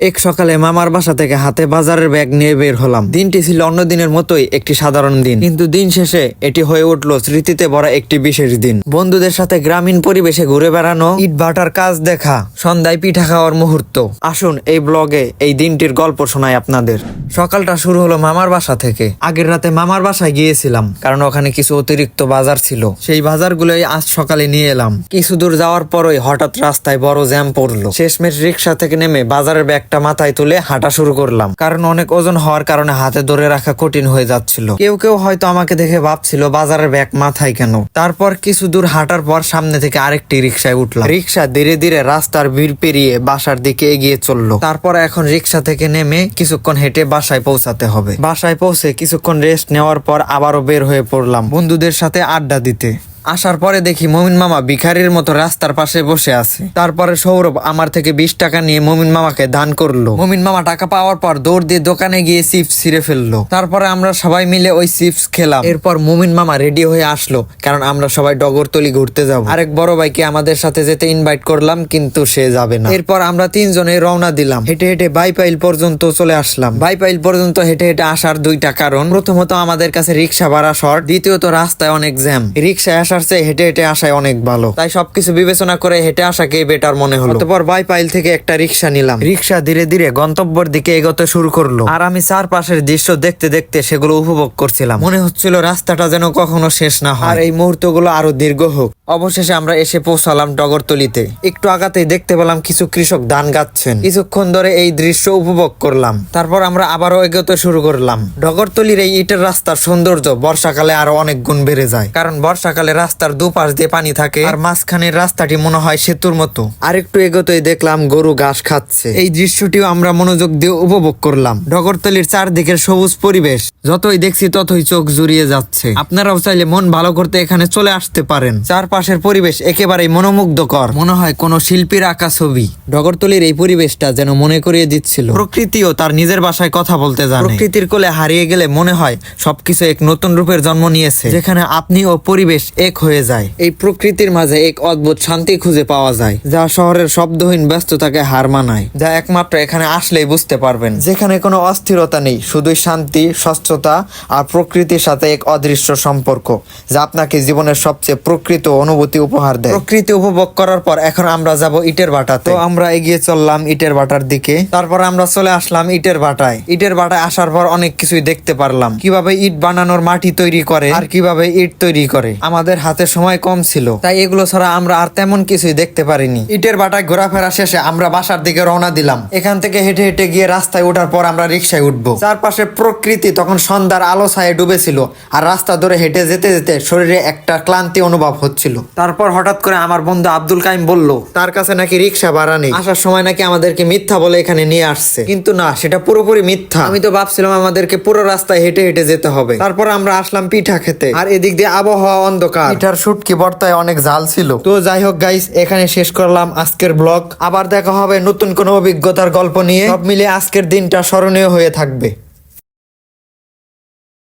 এক সকালে মামার বাসা থেকে হাতে বাজারের ব্যাগ নিয়ে বের হলাম। দিনটি ছিল অন্য দিনের মতোই একটি সাধারণ দিন। কিন্তু দিন শেষে এটি হয়ে উঠল স্মৃতিতে ভরা একটি বিশেষ দিন। বন্ধুদের সাথে গ্রামীণ পরিবেশে ঘুরে বেড়ানো, ইট ভাটার কাজ দেখা, সন্ধ্যায় পিঠা খাওয়ার মুহূর্ত। আসুন এই ব্লগে এই দিনটির গল্প শোনাই আপনাদের। সকালটা শুরু হলো মামার বাসা থেকে। আগের রাতে মামার বাসায় গিয়েছিলাম, কারণ ওখানে কিছু অতিরিক্ত বাজার ছিল। সেই বাজারগুলোই আজ সকালে নিয়ে এলাম। কিছু দূর যাওয়ার পরই হঠাৎ রাস্তায় বড় জ্যাম পড়ল। শেষমেশ রিক্সা থেকে নেমে বাজারের ব্যাগটা মাথায় তুলে হাঁটা শুরু করলাম। কারণ অনেক ওজন হওয়ার কারণে হাতে ধরে রাখা কঠিন হয়ে যাচ্ছিল। কেউ কেউ হয়তো আমাকে দেখে ভাবছিল, বাজারের ব্যাগ মাথায় কেন? তারপর কিছু দূর হাঁটার পর সামনে থেকে আরেকটি রিক্সায় উঠলাম। রিক্সা ধীরে ধীরে রাস্তার ভিড় পেরিয়ে বাসার দিকে এগিয়ে চলল। তারপর এখন রিক্সা থেকে নেমে কিছুক্ষণ হেঁটে বাসায় পৌঁছাতে হবে। বাসায় পৌঁছে কিছুক্ষণ রেস্ট নেওয়ার পর আবারও বের হয়ে পড়লাম বন্ধুদের সাথে আড্ডা দিতে। আসার পরে দেখি মমিন মামা ভিখারির মতো রাস্তার পাশে বসে আছে। তারপরে সৌরভ আমার থেকে বিশ টাকা নিয়ে মমিন মামাকে দান করল। মমিন মামা টাকা পাওয়ার পর দৌড় দিয়ে দোকানে গিয়ে চিপস ছিঁড়ে ফেলল। তারপরে আমরা সবাই মিলে ওই চিপস খেলাম। এরপর মমিন মামা রেডি হয়ে আসলো, কারণ আমরা সবাই ডগরতলি ঘুরতে যাব। আরেক বড় ভাইকে আমাদের সাথে যেতে ইনভাইট করলাম, কিন্তু সে যাবে না। এরপর আমরা তিনজনে রওনা দিলাম। হেঁটে হেঁটে বাইপাইল পর্যন্ত চলে আসলাম। বাইপাইল পর্যন্ত হেঁটে হেঁটে আসার দুইটা কারণ, প্রথমত আমাদের কাছে রিক্সা ভাড়া শর্ট, দ্বিতীয়ত রাস্তায় অনেক জ্যাম। রিক্সায় আসার চেয়ে হেঁটে হেঁটে আসায় অনেক ভালো। তাই সবকিছু বিবেচনা করে হেঁটে আসাকে বেটার মনে হলো। অতপর বাইপাইল থেকে একটা রিক্সা নিলাম। রিক্সা ধীরে ধীরে গন্তব্যের দিকে এগোতে শুরু করল। আর আমি চারপাশের দৃশ্য দেখতে দেখতে সেগুলো উপভোগ করছিলাম। মনে হচ্ছিল রাস্তাটা যেন কখনো শেষ না হয়। আর এই মুহূর্তগুলো আরও দীর্ঘ হোক। অবশেষে আমরা এসে পৌঁছালাম ডগরতলিতে। একটু আগাতেই দেখতে পেলাম কিছু কৃষক ধান গাচ্ছেন কিছুক্ষণ ধরে এই দৃশ্য উপভোগ করলাম। তারপর আমরা আবারও এগোতে শুরু করলাম। ডগরতলির এই ইটের রাস্তার সৌন্দর্য বর্ষাকালে আরও অনেক গুণ বেড়ে যায়। কারণ বর্ষাকালে রাস্তার দুপাশ দিয়ে পানি থাকে। আর মাঝখানের রাস্তাটি মনে হয় সেতুর মতো। আর একটু এগোতেই দেখলাম গরু ঘাস খাচ্ছে। এই দৃশ্যটিও আমরা মনোযোগ দিয়ে উপভোগ করলাম। ডগরতলির চারদিকের সবুজ পরিবেশ, যতই দেখছি ততই চোখ জুড়িয়ে যাচ্ছে। আপনারাও চাইলে মন ভালো করতে এখানে চলে আসতে পারেন। চারপাশের পরিবেশ একেবারেই মনোমুগ্ধকর। মনে হয় কোনো শিল্পীর আঁকা ছবি। ডগরতলির এই পরিবেশটা যেন মনে করিয়ে দিচ্ছিল। প্রকৃতিও তার নিজের ভাষায় কথা বলতে জানে। প্রকৃতির কোলে হারিয়ে গেলে মনে হয় সবকিছু এক নতুন রূপের জন্ম নিয়েছে। যেখানে আপনি ও পরিবেশ এক হয়ে যায়। এই প্রকৃতির মাঝে এক অদ্ভুত শান্তি খুঁজে পাওয়া যায়, যা শহরের শব্দহীন ব্যস্ততাকে হার মানায়, যা একমাত্র এখানে আসলেই বুঝতে পারবেন। যেখানে কোনো অস্থিরতা নেই, শুধুই শান্তি, স্বচ্ছতা আর প্রকৃতির সাথে এক অদৃশ্য সম্পর্ক, যা আপনাকে জীবনের সবচেয়ে প্রকৃত অনুভূতি উপহার দেয়। প্রকৃতি উপভোগ করার পর এখন আমরা যাব ইটের ভাটাতে তো আমরা এগিয়ে চললাম ইটের বাটার দিকে। তারপর আমরা চলে আসলাম ইটের বাটায়। ইটের বাটায় আসার পর অনেক কিছুই দেখতে পারলাম। কীভাবে ইট বানানোর মাটি তৈরি করে আর কীভাবে ইট তৈরি করে। আমাদের হাতে সময় কম ছিল। তাই এগুলো ছাড়া আমরা আর তেমন কিছুই দেখতে পারিনি। ইটের ভাটায় ঘোরাফেরা শেষে আমরা বাসার দিকে রওনা দিলাম। এখান থেকে হেঁটে হেঁটে গিয়ে রাস্তায় ওঠার পর আমরা রিক্সায় উঠবো। চারপাশে প্রকৃতি তখন সন্ধ্যার আলো ছায়ে ডুবেছিল আর রাস্তা ধরে হেঁটে যেতে যেতে শরীরে একটা ক্লান্তি অনুভব হচ্ছিল। তারপর হঠাৎ করে আমার বন্ধু আব্দুল কাইম বলল, তার কাছে নাকি রিক্সা ভাড়া নেই। আসার সময় নাকি আমাদেরকে মিথ্যা বলে এখানে নিয়ে আসছে। কিন্তু না, সেটা পুরোপুরি মিথ্যা। আমি তো ভাবছিলাম আমাদেরকে পুরো রাস্তায় হেঁটে হেঁটে যেতে হবে। তারপর আমরা আসলাম পিঠা খেতে। আর এদিক দিয়ে আবহাওয়া অন্ধকার। পিঠার শুটকি বর্তায় অনেক জাল ছিল। তো যাই হোক গাইস এখানে শেষ করলাম আজকের ব্লগ। আবার দেখা হবে নতুন কোনো অভিজ্ঞতার গল্প নিয়ে। সব মিলে আজকের দিনটা স্মরণীয় হয়ে থাকবে।